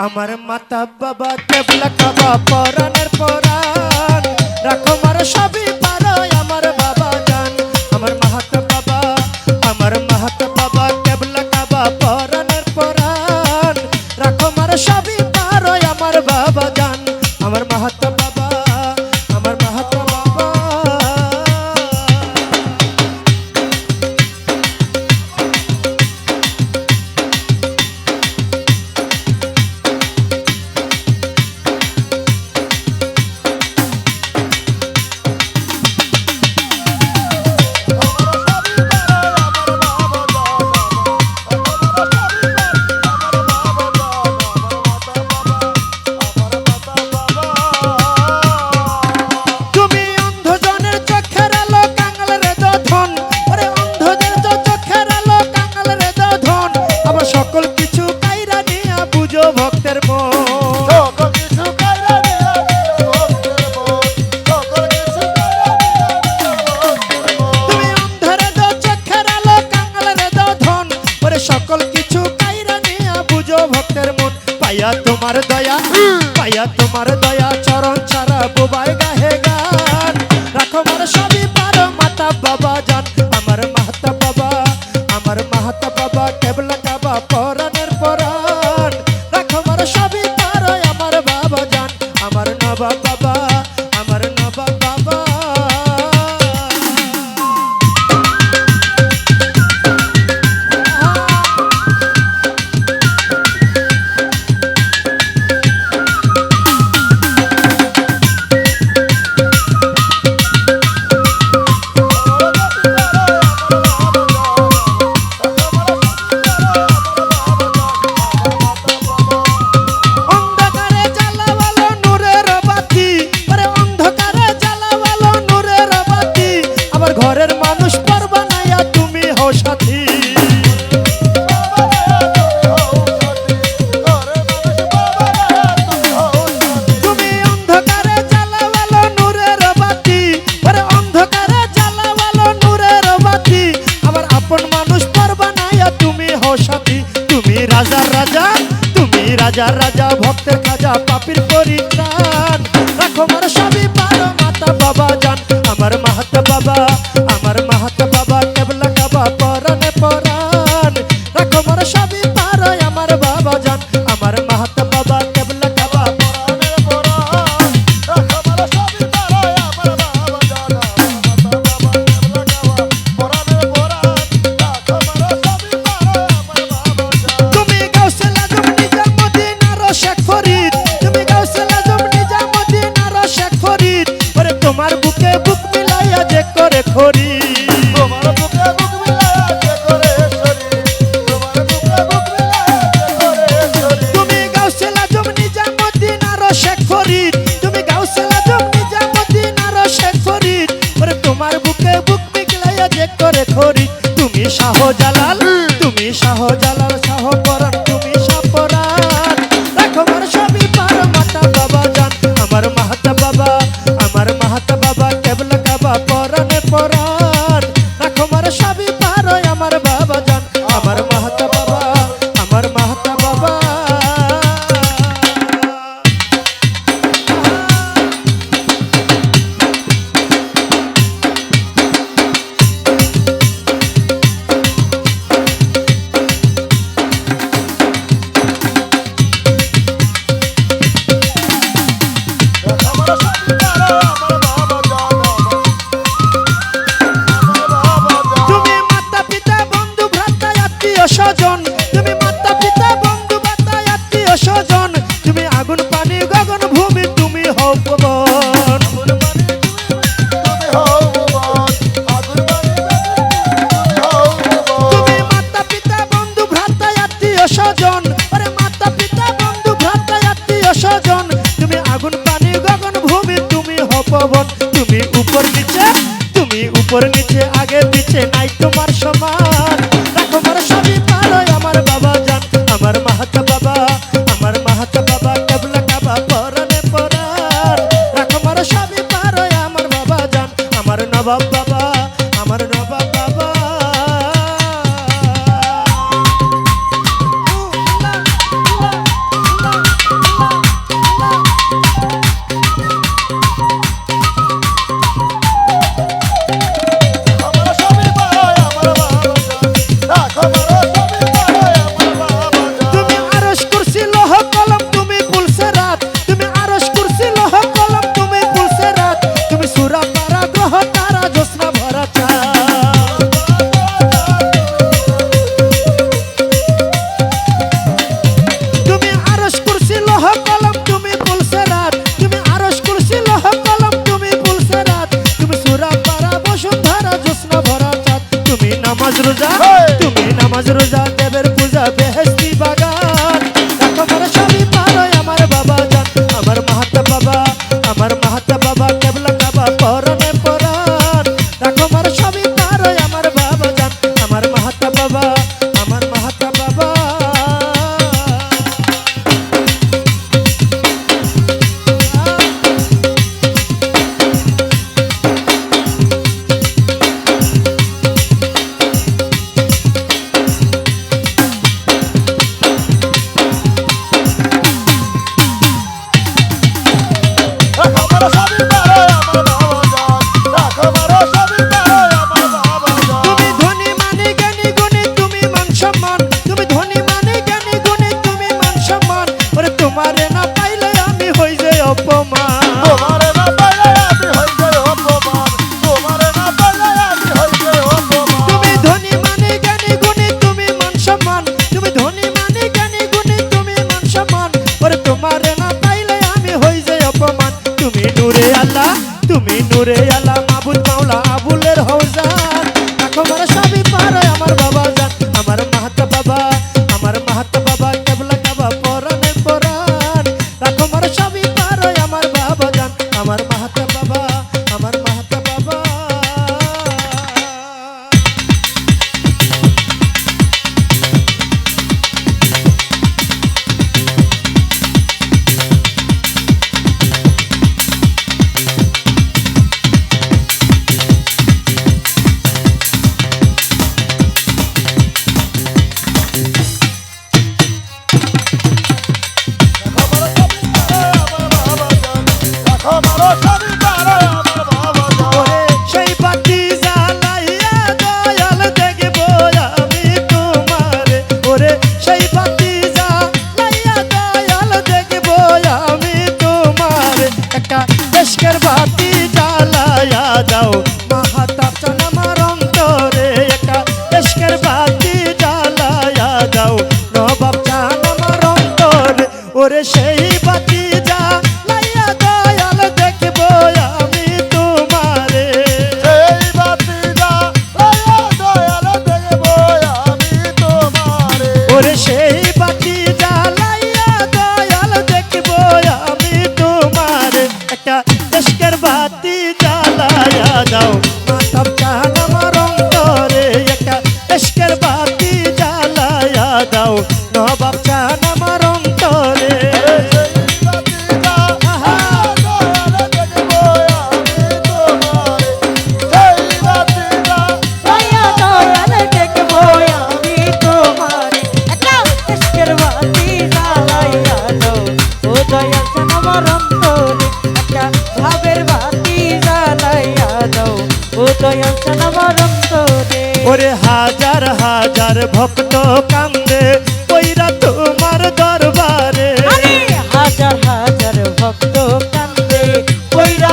আমার মাতা বাবা দেবলা কাবা পরানের পরান রাখো মার সবই পা তোমার দয়া পাইয়া তোমার দয়া চরণ ছাড়া বোবাই আমি রাজা রাজা ভক্তের খাজা পাপির পরিত্রাণ। রাখো মার সবই পারো মাতা বাবা। পবন তুমি উপর নিচে তুমি উপর নিচে আগে পিছে নাই তোমার সমান। তুমি নামাজ রোজা দেবের পূজা বেহেস্ত সবই পারো আমার নজন রাখো মারো সবই করে সেই ওরে হাজার হাজার ভক্ত কান্দে ওইরা তোমার দরবারে। হাজার হাজার ভক্ত কান্দে ওইরা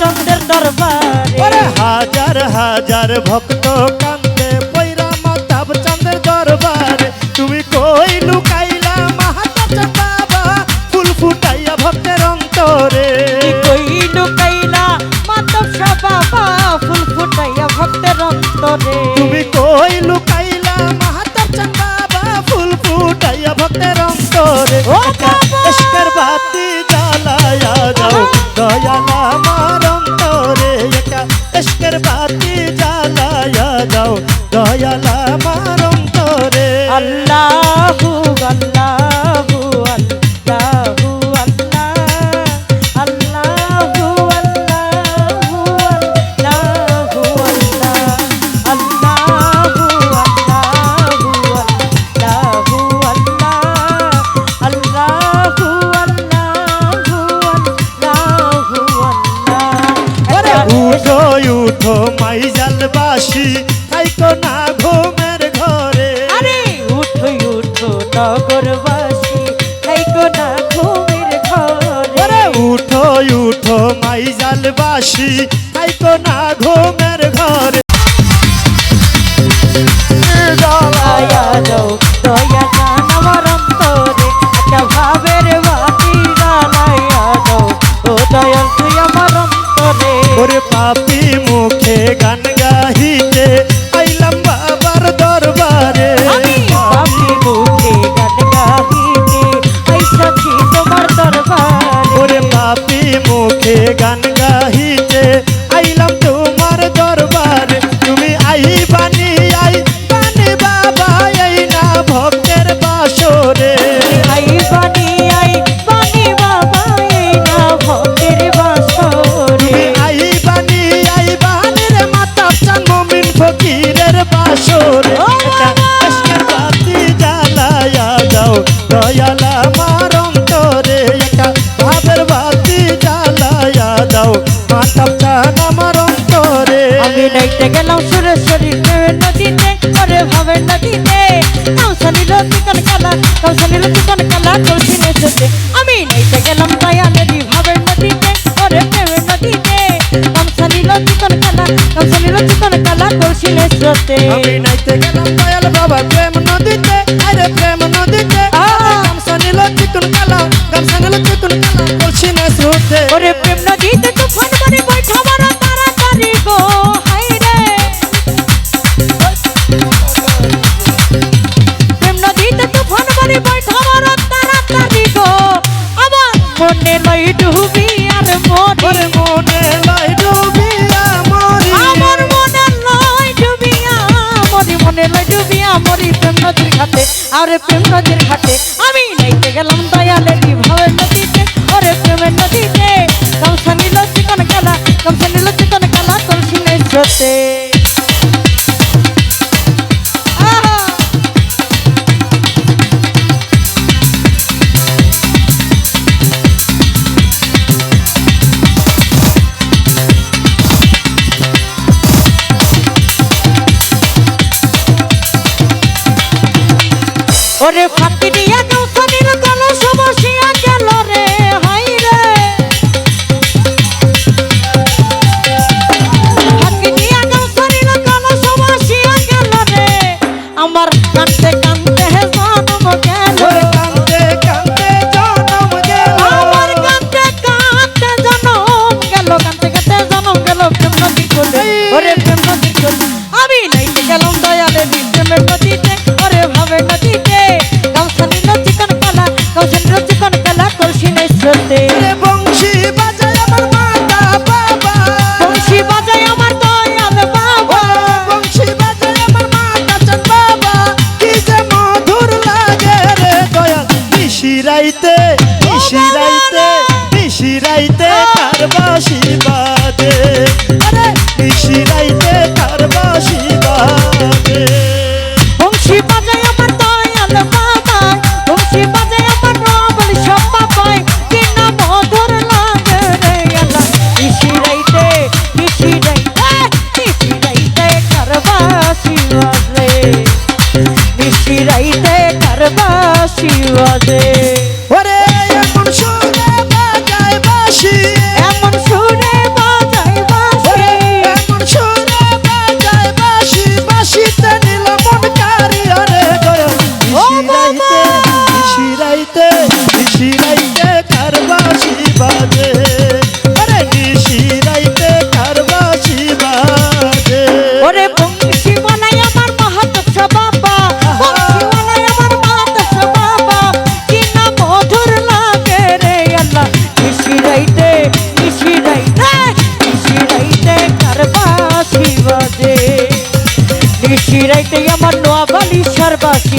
চন্দ্রের দরবারে। হাজার হাজার ভক্ত কান্দে কই লুকাইলা মাহাতার চান বাবা ফুল ফুটাইয়া ভক্তের অন্তরে। ও বাবা! ওঠো মাইজালবাসী আইকো না ঘুমের ঘরে। আরে উঠো উঠো নগরবাসী আইকো না ঘুমের ঘরে। আরে উঠো উঠো মাইজালবাসী আইকো না ঘুমের ঘরে। দয়া দাও দয়া দান আমার অন্তরে একটা ভাবের বাতি জ্বালাইয়া দাও ও দয়াল তুই আমার অন্তরে। ওরে পাপি গান গাহিতে আইলাম বাবার দরবারে। আমি বাবি মুখে গান গাহিতে আইসাছি তোমার দরবারে। ওরে বাপি মুখে গান নাও সুরেশ্বরী প্রেমের নদীতে ওরে ভাবের নদীতে কৌশালী লোকন কালা কৌশালী লোকন কালা কৌশিনে সুতে আমি নইতে গেলাম দয়া নদী ভাবের নদীতে ওরে প্রেমের নদীতে কৌশালী লোকন কালা কৌশালী লোকন কালা কৌশিনে সুতে আমি নাইতে গেলাম দয়াল বাবা প্রেম লই ডুবি আর মরি মনে লই ডুবিয়া মরি আমার মনে লই ডুবিয়া মরি মনে লই ডুবিয়া মরি প্রেম নদীর ঘাটে। আরে প্রেম নদীর ঘাটে আমি নাইতে গেলাম দয়ালে ভাবের নদীতে। ওরে প্রেমের নদীতে। গামছা নিল চিকন খেলা গামছা নিল চিকন খেলা ওরে ফাঁকি Khi hoa thê. বাঁশি বাজে নিশিরাইতে আমার নোয়া বালিশার বাঁশি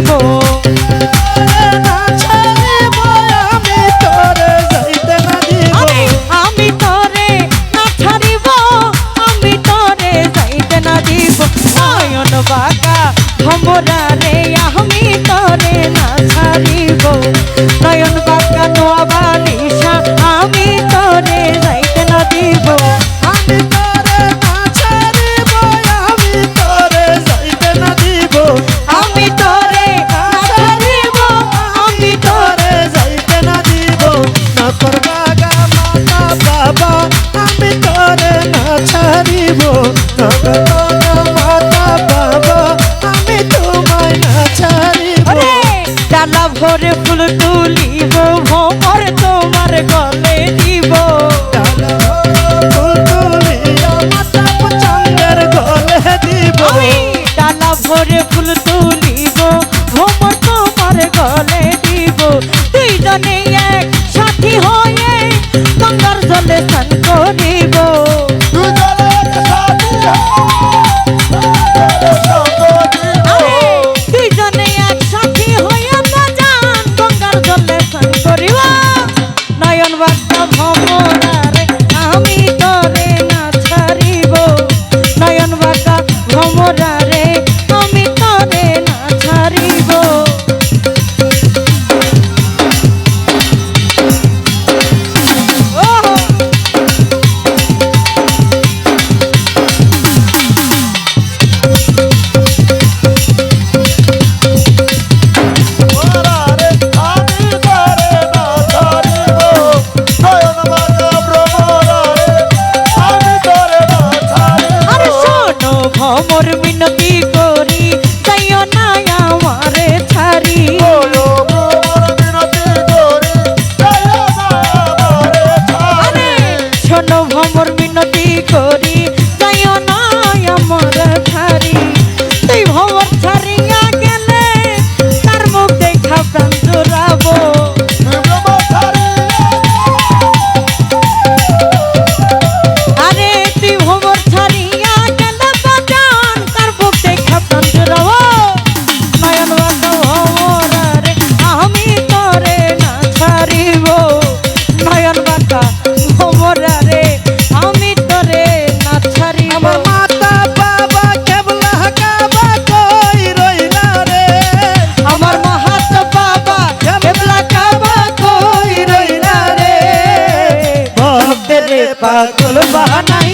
before. ভরে ভমর মিনতি পাগল